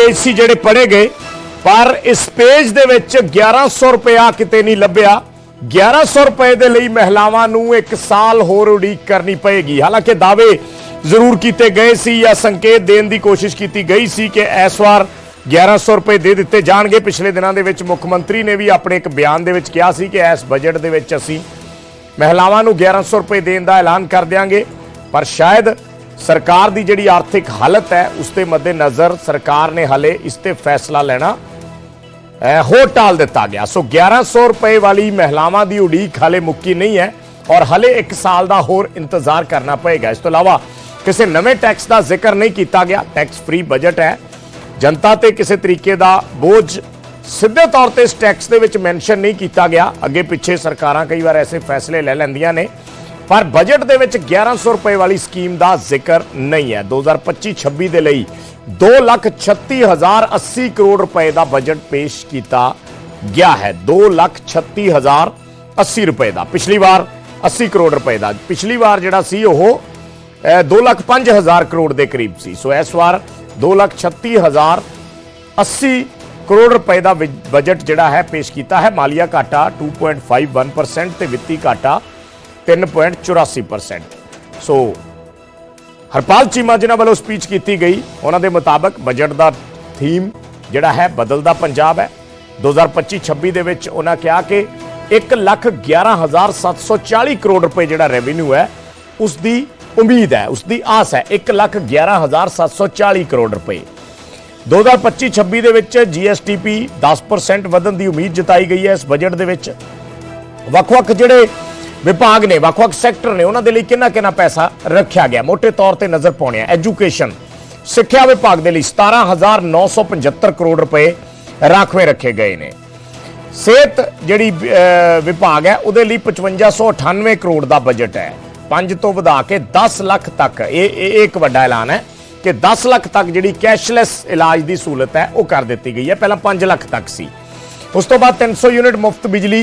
Page ਸੀ ਜਿਹੜੇ ਪੜ੍ਹੇ ਗਏ, ਪਰ ਇਸ ਪੇਜ ਦੇ ਵਿੱਚ 1100 ਰੁਪਇਆ ਕਿਤੇ ਨਹੀਂ ਲੱਭਿਆ। 1100 ਰੁਪਏ ਦੇ ਲਈ ਮਹਿਲਾਵਾਂ ਨੂੰ ਇੱਕ ਸਾਲ ਹੋਰ ਉਡੀਕ ਕਰਨੀ ਪਏਗੀ। ਹਾਲਾਂਕਿ ਦਾਅਵੇ ਜ਼ਰੂਰ ਕੀਤੇ ਗਏ ਸੀ ਜਾਂ ਸੰਕੇਤ ਦੇਣ ਦੀ ਕੋਸ਼ਿਸ਼ ਕੀਤੀ ਗਈ ਸੀ ਕਿ ਇਸ ਵਾਰ 1100 ਰੁਪਏ ਦੇ ਦਿੱਤੇ ਜਾਣਗੇ। ਪਿਛਲੇ ਦਿਨਾਂ ਦੇ ਵਿੱਚ ਮੁੱਖ ਮੰਤਰੀ ਨੇ ਵੀ ਆਪਣੇ ਇੱਕ ਬਿਆਨ ਦੇ ਵਿੱਚ ਕਿਹਾ ਸੀ ਕਿ ਇਸ ਬਜਟ ਦੇ ਵਿੱਚ ਅਸੀਂ ਮਹਿਲਾਵਾਂ ਨੂੰ 1100 ਰੁਪਏ ਦੇਣ ਦਾ ਐਲਾਨ ਕਰ ਦਿਆਂਗੇ। ਪਰ ਸ਼ਾਇਦ ਸਰਕਾਰ ਦੀ ਜਿਹੜੀ ਆਰਥਿਕ ਹਾਲਤ ਹੈ, ਉਸ ਦੇ ਮੱਦੇਨਜ਼ਰ ਸਰਕਾਰ ਨੇ ਹਲੇ ਇਸ ਤੇ ਫੈਸਲਾ ਲੈਣਾ ਹੋਰ ਟਾਲ ਦਿੱਤਾ ਗਿਆ। ਸੋ 1100 ਰੁਪਏ ਵਾਲੀ ਮਹਿਲਾਵਾਂ ਦੀ ਉਡੀਕ ਹਲੇ ਮੁੱਕੀ ਨਹੀਂ ਹੈ ਔਰ ਹਲੇ 1 ਸਾਲ ਦਾ ਹੋਰ ਇੰਤਜ਼ਾਰ ਕਰਨਾ ਪਏਗਾ। ਇਸ ਤੋਂ ਇਲਾਵਾ ਕਿਸੇ ਨਵੇਂ ਟੈਕਸ ਦਾ ਜ਼ਿਕਰ ਨਹੀਂ ਕੀਤਾ ਗਿਆ। ਟੈਕਸ ਫ੍ਰੀ ਬਜਟ ਹੈ। ਜਨਤਾ ਤੇ ਕਿਸੇ ਤਰੀਕੇ ਦਾ ਬੋਝ ਸਿੱਧੇ ਤੌਰ ਤੇ ਇਸ ਟੈਕਸ ਦੇ ਵਿੱਚ ਮੈਂਸ਼ਨ ਨਹੀਂ ਕੀਤਾ ਗਿਆ। ਅੱਗੇ ਪਿੱਛੇ ਸਰਕਾਰਾਂ ਕਈ ਵਾਰ ਐਸੇ ਫੈਸਲੇ ਲੈ ਲੈਂਦੀਆਂ ਨੇ ਪਰ ਬਜਟ ਦੇ ਵਿੱਚ 1100 ਰੁਪਏ ਵਾਲੀ ਸਕੀਮ ਦਾ ਜ਼ਿਕਰ ਨਹੀਂ ਹੈ। 2025-26 ਦੇ ਲਈ 236080 ਕਰੋੜ ਰੁਪਏ ਦਾ ਬਜਟ ਪੇਸ਼ ਕੀਤਾ ਗਿਆ ਹੈ। 236080 ਰੁਪਏ ਦਾ। ਪਿਛਲੀ ਵਾਰ 80 ਕਰੋੜ ਰੁਪਏ ਦਾ। ਪਿਛਲੀ ਵਾਰ ਜਿਹੜਾ ਸੀ ਉਹ 205000 ਕਰੋੜ ਦੇ ਕਰੀਬ ਸੀ। ਸੋ ਇਸ ਵਾਰ 236080 ਕਰੋੜ ਰੁਪਏ ਦਾ ਵਿ- ਬਜਟ ਜਿਹੜਾ ਹੈ, ਪੇਸ਼ ਕੀਤਾ ਹੈ। ਮਾਲੀਆ ਘਾਟਾ 2.51% ਤੇ ਵਿੱਤੀ ਘਾਟਾ 3.84% ਸੋ ਹਰਪਾਲ ਚੀਮਾ ਜਿਨ੍ਹਾਂ ਵੱਲੋਂ ਸਪੀਚ ਕੀਤੀ ਗਈ, ਉਹਨਾਂ ਦੇ ਮੁਤਾਬਕ ਬਜਟ ਦਾ ਥੀਮ ਜਿਹੜਾ ਹੈ ਬਦਲਦਾ ਪੰਜਾਬ ਹੈ। 2025-26 ਦੇ ਵਿੱਚ ਉਹਨਾਂ ਕਿਹਾ ਕਿ 111740 ਕਰੋੜ ਰੁਪਏ ਜਿਹੜਾ ਰੈਵਨਿਊ ਹੈ, ਉਸ ਦੀ ਉਮੀਦ ਹੈ, ਉਸ ਦੀ ਆਸ ਹੈ 111740 ਕਰੋੜ ਰੁਪਏ। 2025-26 ਦੇ ਵਿੱਚ ਜੀਐਸਟੀਪੀ 10% ਵਧਣ ਦੀ ਉਮੀਦ ਜਤਾਈ ਗਈ ਹੈ ਇਸ ਬਜਟ ਦੇ ਵਿੱਚ। ਵੱਖ-ਵੱਖ ਜਿਹੜੇ ਵਿਭਾਗ ਨੇ ਵੱਖ-ਵੱਖ ਸੈਕਟਰ ਨੇ ਉਹਨਾਂ ਦੇ ਲਈ ਕਿੰਨਾ ਕਿੰਨਾ ਪੈਸਾ ਰੱਖਿਆ ਗਿਆ। ਮੋٹے ਤੌਰ ਤੇ ਨਜ਼ਰ ਪਾਉਣੇ ਆ ਐਜੂਕੇਸ਼ਨ, ਸਿੱਖਿਆ ਵਿਭਾਗ ਦੇ ਲਈ 17975 ਕਰੋੜ ਰੁਪਏ ਰਾਖਵੇਂ ਰੱਖੇ ਗਏ ਨੇ। ਸਿਹਤ ਜਿਹੜੀ ਵਿਭਾਗ ਹੈ, ਉਹਦੇ ਲਈ 5598 ਕਰੋੜ ਦਾ ਬਜਟ ਹੈ। 5 ਤੋਂ ਵਧਾ ਕੇ 10 ਲੱਖ ਤੱਕ। ਇਹ ਇਹ ਇਹ ਇੱਕ ਵੱਡਾ ਐਲਾਨ ਹੈ ਕਿ 10 ਲੱਖ ਤੱਕ ਜਿਹੜੀ ਕੈਸ਼ਲੈਸ ਇਲਾਜ ਦੀ ਸਹੂਲਤ ਹੈ, ਉਹ ਕਰ ਦਿੱਤੀ ਗਈ ਹੈ। ਪਹਿਲਾਂ 5 ਲੱਖ ਤੱਕ ਸੀ। ਉਸ ਤੋਂ ਬਾਅਦ 300 ਯੂਨਿਟ ਮੁਫਤ ਬਿਜਲੀ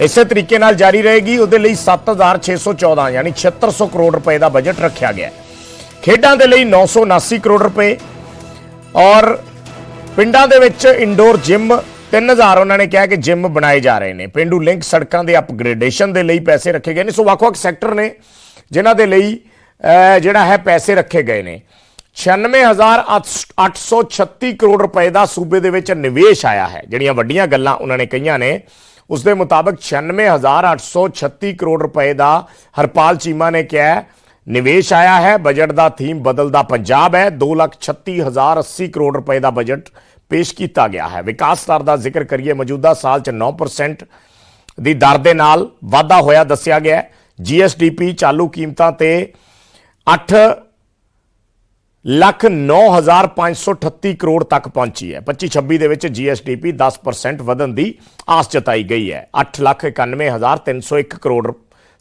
ਇਸੇ ਤਰੀਕੇ ਨਾਲ ਜਾਰੀ ਰਹੇਗੀ। ਉਹਦੇ ਲਈ 7614 ਯਾਨੀ 7600 ਕਰੋੜ ਰੁਪਏ ਦਾ ਬਜਟ ਰੱਖਿਆ ਗਿਆ। ਖੇਡਾਂ ਦੇ ਲਈ 979 ਕਰੋੜ ਰੁਪਏ। ਔਰ ਪਿੰਡਾਂ ਦੇ ਵਿੱਚ ਇੰਡੋਰ ਜਿਮ 3000 ਉਹਨਾਂ ਨੇ ਕਿਹਾ ਕਿ ਜਿਮ ਬਣਾਏ ਜਾ ਰਹੇ ਨੇ। ਪਿੰਡੂ ਲਿੰਕ ਸੜਕਾਂ ਦੇ ਅਪਗ੍ਰੇਡੇਸ਼ਨ ਦੇ ਲਈ ਪੈਸੇ ਰੱਖੇ ਗਏ ਨੇ। ਸੋ ਵੱਖ-ਵੱਖ ਸੈਕਟਰ ਨੇ, ਜਿਨ੍ਹਾਂ ਦੇ ਲਈ ਜਿਹੜਾ ਹੈ, ਪੈਸੇ ਰੱਖੇ ਗਏ ਨੇ। 96836 ਕਰੋੜ ਰੁਪਏ ਦਾ ਸੂਬੇ ਦੇ ਵਿੱਚ ਨਿਵੇਸ਼ ਆਇਆ ਹੈ। ਜਿਹੜੀਆਂ ਵੱਡੀਆਂ ਗੱਲਾਂ ਉਹਨਾਂ ਨੇ ਕਹੀਆਂ ਨੇ ਉਸ ਦੇ ਮੁਤਾਬਕ 96836 ਕਰੋੜ ਰੁਪਏ ਦਾ ਹਰਪਾਲ ਚੀਮਾ ਨੇ ਕਿਹਾ ਨਿਵੇਸ਼ ਆਇਆ ਹੈ। ਬਜਟ ਦਾ ਥੀਮ ਬਦਲਦਾ ਪੰਜਾਬ ਹੈ। 236080 ਕਰੋੜ ਰੁਪਏ ਦਾ ਬਜਟ ਪੇਸ਼ ਕੀਤਾ ਗਿਆ ਹੈ। ਵਿਕਾਸ ਦਰ ਦਾ ਜ਼ਿਕਰ ਕਰੀਏ, ਮੌਜੂਦਾ ਸਾਲ ਚ 9% ਦੀ ਦਰ ਦੇ ਨਾਲ ਵਾਧਾ ਹੋਇਆ ਦੱਸਿਆ ਗਿਆ ਹੈ। ਜੀਐਸਡੀਪੀ ਚਾਲੂ ਕੀਮਤਾਂ ਤੇ 8 ਲੱਖ 9538 ਕਰੋੜ ਤੱਕ ਪਹੁੰਚੀ ਹੈ। 25-26 ਦੇ ਵਿੱਚ ਜੀਐਸਡੀਪੀ 10% ਵਧਣ ਦੀ ਆਸ ਜਤਾਈ ਗਈ ਹੈ। 8 ਲੱਖ 91301 ਕਰੋੜ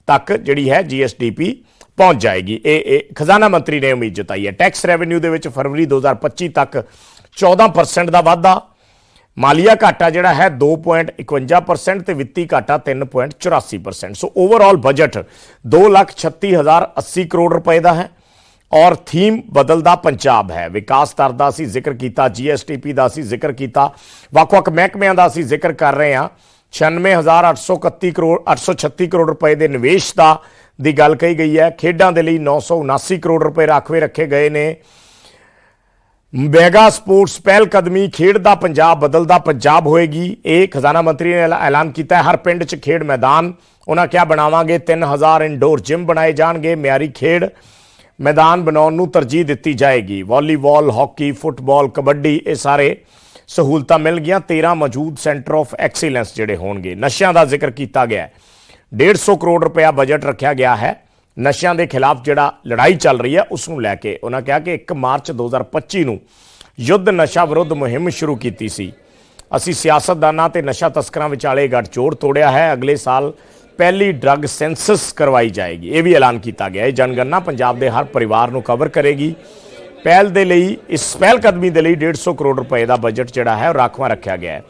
ਤੱਕ ਜਿਹੜੀ ਹੈ ਜੀਐਸਡੀਪੀ ਪਹੁੰਚ ਜਾਏਗੀ। ਇਹ ਇਹ ਖਜ਼ਾਨਾ ਮੰਤਰੀ ਨੇ ਉਮੀਦ ਜਤਾਈ ਹੈ। ਟੈਕਸ ਰੈਵਨਿਊ ਦੇ ਵਿੱਚ ਫਰਵਰੀ 2025 ਤੱਕ 14% ਦਾ ਵਾਧਾ, ਮਾਲੀਆ ਘਾਟਾ ਜਿਹੜਾ ਹੈ 2.51% ਤੇ ਵਿੱਤੀ ਘਾਟਾ 3.84% ਸੋ ਓਵਰਆਲ ਬਜਟ 236080 ਕਰੋੜ ਰੁਪਏ ਦਾ ਹੈ। ਔਰ ਥੀਮ ਬਦਲਦਾ ਪੰਜਾਬ ਹੈ। ਵਿਕਾਸ ਦਰ ਦਾ ਅਸੀਂ ਜ਼ਿਕਰ ਕੀਤਾ ਜੀਐਸਟੀਪੀ ਦਾ ਅਸੀਂ ਜ਼ਿਕਰ ਕੀਤਾ। ਵੱਖ-ਵੱਖ ਮਹਿਕਮਿਆਂ ਦਾ ਅਸੀਂ ਜ਼ਿਕਰ ਕਰ ਰਹੇ ਹਾਂ। 96831 ਕਰੋੜ 836 ਕਰੋੜ ਰੁਪਏ ਦੇ ਨਿਵੇਸ਼ ਦਾ ਦੀ ਗੱਲ ਕਹੀ ਗਈ ਹੈ। ਖੇਡਾਂ ਦੇ ਲਈ 979 ਕਰੋੜ ਰੁਪਏ ਰਾਖਵੇਂ ਰੱਖੇ ਗਏ ਨੇ। ਮੈਗਾ ਸਪੋਰਟਸ ਪਹਿਲ ਕਦਮੀ ਖੇਡ ਦਾ ਪੰਜਾਬ ਬਦਲਦਾ ਪੰਜਾਬ ਹੋਏਗੀ। ਇਹ ਖਜ਼ਾਨਾ ਮੰਤਰੀ ਨੇ ਐਲਾ- ਐਲਾਨ ਕੀਤਾ ਹੈ। ਹਰ ਪਿੰਡ 'ਚ ਖੇਡ ਮੈਦਾਨ। ਉਹਨਾਂ ਕਿਹਾ, ਬਣਾਵਾਂਗੇ 3000 ਇਨਡੋਰ ਜਿਮ ਬਣਾਏ ਜਾਣਗੇ। ਮਿਆਰੀ ਖੇਡ ਮੈਦਾਨ ਬਣਾਉਣ ਨੂੰ ਤਰਜੀਹ ਦਿੱਤੀ ਜਾਏਗੀ। ਵਾਲੀਬਾਲ, ਹਾਕੀ, ਫੁੱਟਬਾਲ, ਕਬੱਡੀ, ਇਹ ਸਾਰੇ ਸਹੂਲਤਾਂ ਮਿਲ ਗਈਆਂ। 13 ਮੌਜੂਦ ਸੈਂਟਰ ਆਫ ਐਕਸੀਲੈਂਸ ਜਿਹੜੇ ਹੋਣਗੇ। ਨਸ਼ਿਆਂ ਦਾ ਜ਼ਿਕਰ ਕੀਤਾ ਗਿਆ ਹੈ। 150 ਕਰੋੜ ਰੁਪਇਆ ਬਜਟ ਰੱਖਿਆ ਗਿਆ ਹੈ। ਨਸ਼ਿਆਂ ਦੇ ਖਿਲਾਫ ਜਿਹੜਾ ਲੜਾਈ ਚੱਲ ਰਹੀ ਹੈ, ਉਸ ਨੂੰ ਲੈ ਕੇ ਉਹਨਾਂ ਕਿਹਾ ਕਿ 1 ਮਾਰਚ 2025 ਨੂੰ ਯੁੱਧ ਨਸ਼ਾ ਵਿਰੁੱਧ ਮੁਹਿੰਮ ਸ਼ੁਰੂ ਕੀਤੀ ਸੀ। ਅਸੀਂ ਸਿਆਸਤਦਾਨਾਂ ਤੇ ਨਸ਼ਾ ਤਸਕਰਾਂ ਵਿਚਾਲੇ ਗੱਠਜੋੜ ਤੋੜਿਆ ਹੈ। ਅਗਲੇ ਸਾਲ ਪਹਿਲੀ ਡਰੱਗ ਸੈਂਸਸ ਕਰਵਾਈ ਜਾਏਗੀ। ਇਹ ਵੀ ਐਲਾਨ ਕੀਤਾ ਗਿਆ ਹੈ। ਜਨਗਣਨਾ ਪੰਜਾਬ ਦੇ ਹਰ ਪਰਿਵਾਰ ਨੂੰ ਕਵਰ ਕਰੇਗੀ। ਪਹਿਲ ਦੇ ਲਈ, ਇਸ ਪਹਿਲ ਕਦਮੀ ਦੇ ਲਈ 150 ਕਰੋੜ ਰੁਪਏ ਦਾ ਬਜਟ ਜਿਹੜਾ ਹੈ, ਉਹ ਰਾਖਵਾਂ ਰੱਖਿਆ ਗਿਆ ਹੈ।